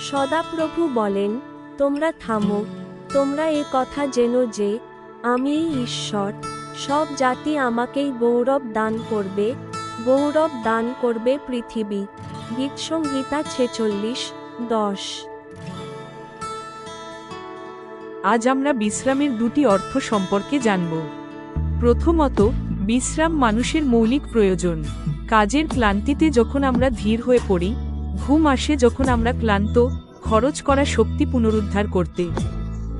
সদাপ্রভু বলেন, তোমরা থামো, তোমরা এ কথা জেনো যে, আমি ঈশ্বর, সব জাতি আমাকেই গৌরব দান করবে, গৌরব দান করবে পৃথিবী। গীতসংহিতা ছেচল্লিশ, দশ। আজ আমরা বিশ্রামের দুটি অর্থ সম্পর্কে জানব। প্রথমত, বিশ্রাম মানুষের মৌলিক প্রয়োজন। কাজের ক্লান্তিতে যখন আমরা ধীর হয়ে পড়ি ঘুম আসে যখন আমরা ক্লান্ত, খরচ করা শক্তি পুনরুদ্ধার করতে।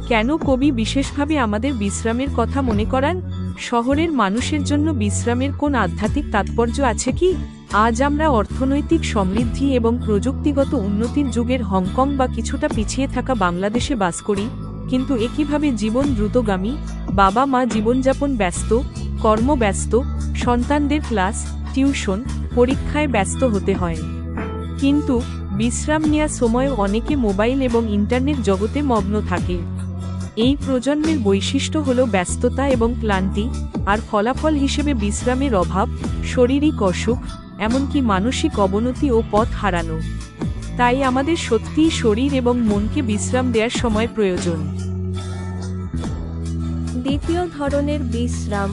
কেন কবি বিশেষভাবে আমাদের বিশ্রামের কথা মনে করান? শহরের মানুষের জন্য বিশ্রামের কোন আধ্যাত্মিক তাৎপর্য আছে কি? আজ আমরা অর্থনৈতিক সমৃদ্ধি এবং প্রযুক্তিগত উন্নতির যুগের হংকং বা কিছুটা পিছিয়ে থাকা বাংলাদেশে বাস করি, কিন্তু একইভাবে জীবন দ্রুতগামী? বাবা মা জীবনযাপন ব্যস্ত কর্মব্যস্ত সন্তানদের ক্লাস, টিউশন, পরীক্ষায় ব্যস্ত হতে হয়। কিন্তু বিশ্রাম নেওয়ার সময় অনেকে মোবাইল এবং ইন্টারনেট জগতে মগ্ন থাকে। এই প্রজন্মের বৈশিষ্ট্য হল ব্যস্ততা এবং ক্লান্তি, আর ফলাফল হিসেবে বিশ্রামের অভাব, শারীরিক অসুখ, এমনকি মানসিক অবনতি ও পথ হারানো। তাই আমাদের সত্যিই শরীর এবং মনকে বিশ্রাম দেওয়ার সময় প্রয়োজন। দ্বিতীয় ধরনের বিশ্রাম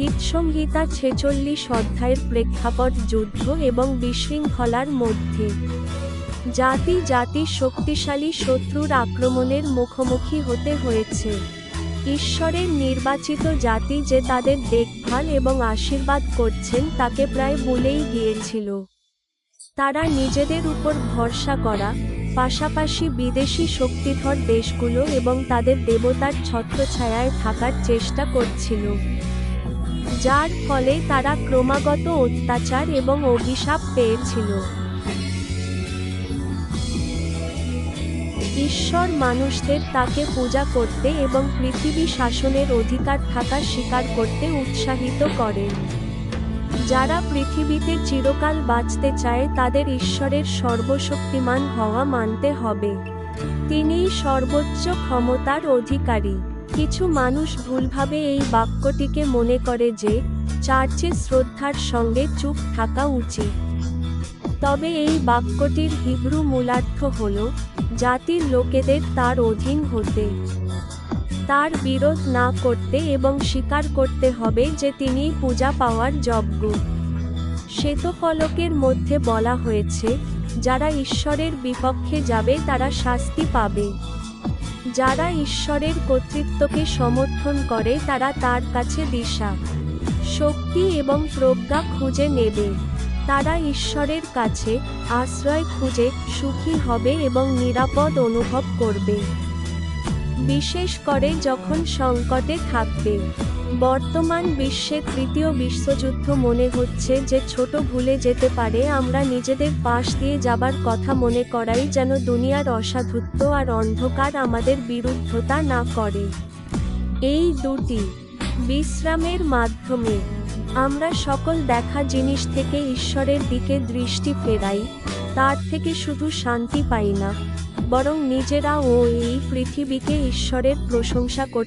গীতসংহিতা ছেচল্লিশ অধ্যায়ের প্রেক্ষাপট যুদ্ধ এবং বিশৃঙ্খলার মধ্যে। জাতি জাতি শক্তিশালী শত্রুর আক্রমণের মুখোমুখি হতে হয়েছে। ঈশ্বরের নির্বাচিত জাতি যে তাদের দেখভাল এবং আশীর্বাদ করছেন তাকে প্রায় ভুলেই গিয়েছিল। তারা নিজেদের উপর ভরসা করা, পাশাপাশি বিদেশি শক্তিধর দেশগুলো এবং তাদের দেবতার ছত্রছায়ায় থাকার চেষ্টা করছিল। যার ফলে তারা ক্রমাগত অত্যাচার এবং অভিশাপ পেয়েছিল। ঈশ্বর মানুষদের তাকে পূজা করতে এবং পৃথিবী শাসনের অধিকার থাকা স্বীকার করতে উৎসাহিত করেন যারা পৃথিবীতে চিরকাল বাঁচতে চায় তাদের ঈশ্বরের সর্বশক্তিমান হওয়া মানতে হবে। তিনিই সর্বোচ্চ ক্ষমতার অধিকারী। কিছু মানুষ ভুলভাবে এই বাক্যটিকে মনে করে যে, চার্চে শ্রদ্ধার সঙ্গে চুপ থাকা উচিত। তবে এই বাক্যটির হিব্রু মূলার্থ হল, জাতির লোকেদের তার অধীন হতে। তার বিরোধ না করতে এবং স্বীকার করতে হবে যে তিনি পূজা পাওয়ার যোগ্য। শ্বেতফলকের মধ্যে বলা হয়েছে, যারা ঈশ্বরের বিপক্ষে যাবে তারা শাস্তি পাবে। যারা ঈশ্বরের কর্তৃত্বকে সমর্থন করে, তারা তার কাছে দিশা, শক্তি এবং প্রজ্ঞা খুঁজে নেবে। তারা ঈশ্বরের কাছে আশ্রয় খুঁজে, সুখী হবে এবং নিরাপদ অনুভব করবে। বিশেষ করে যখন সংকটে থাকবে। বর্তমান বিশ্বে তৃতীয় বিশ্বযুদ্ধ মনে হচ্ছে যে ছোট ভুলে যেতে পারে, আমরা নিজেদের পাশ দিয়ে যাবার কথা মনে করাই যেন দুনিয়ার অসাধুত্ব আর অন্ধকার আমাদের বিরুদ্ধতা না করে। এই দুটি বিশ্রামের মাধ্যমে আমরা সকল দেখা জিনিস থেকে ঈশ্বরের দিকে দৃষ্টি ফেরাই, তার থেকে শুধু শান্তি পাই না, বরং নিজেরা ও এই পৃথিবীকে ঈশ্বরের প্রশংসা করতে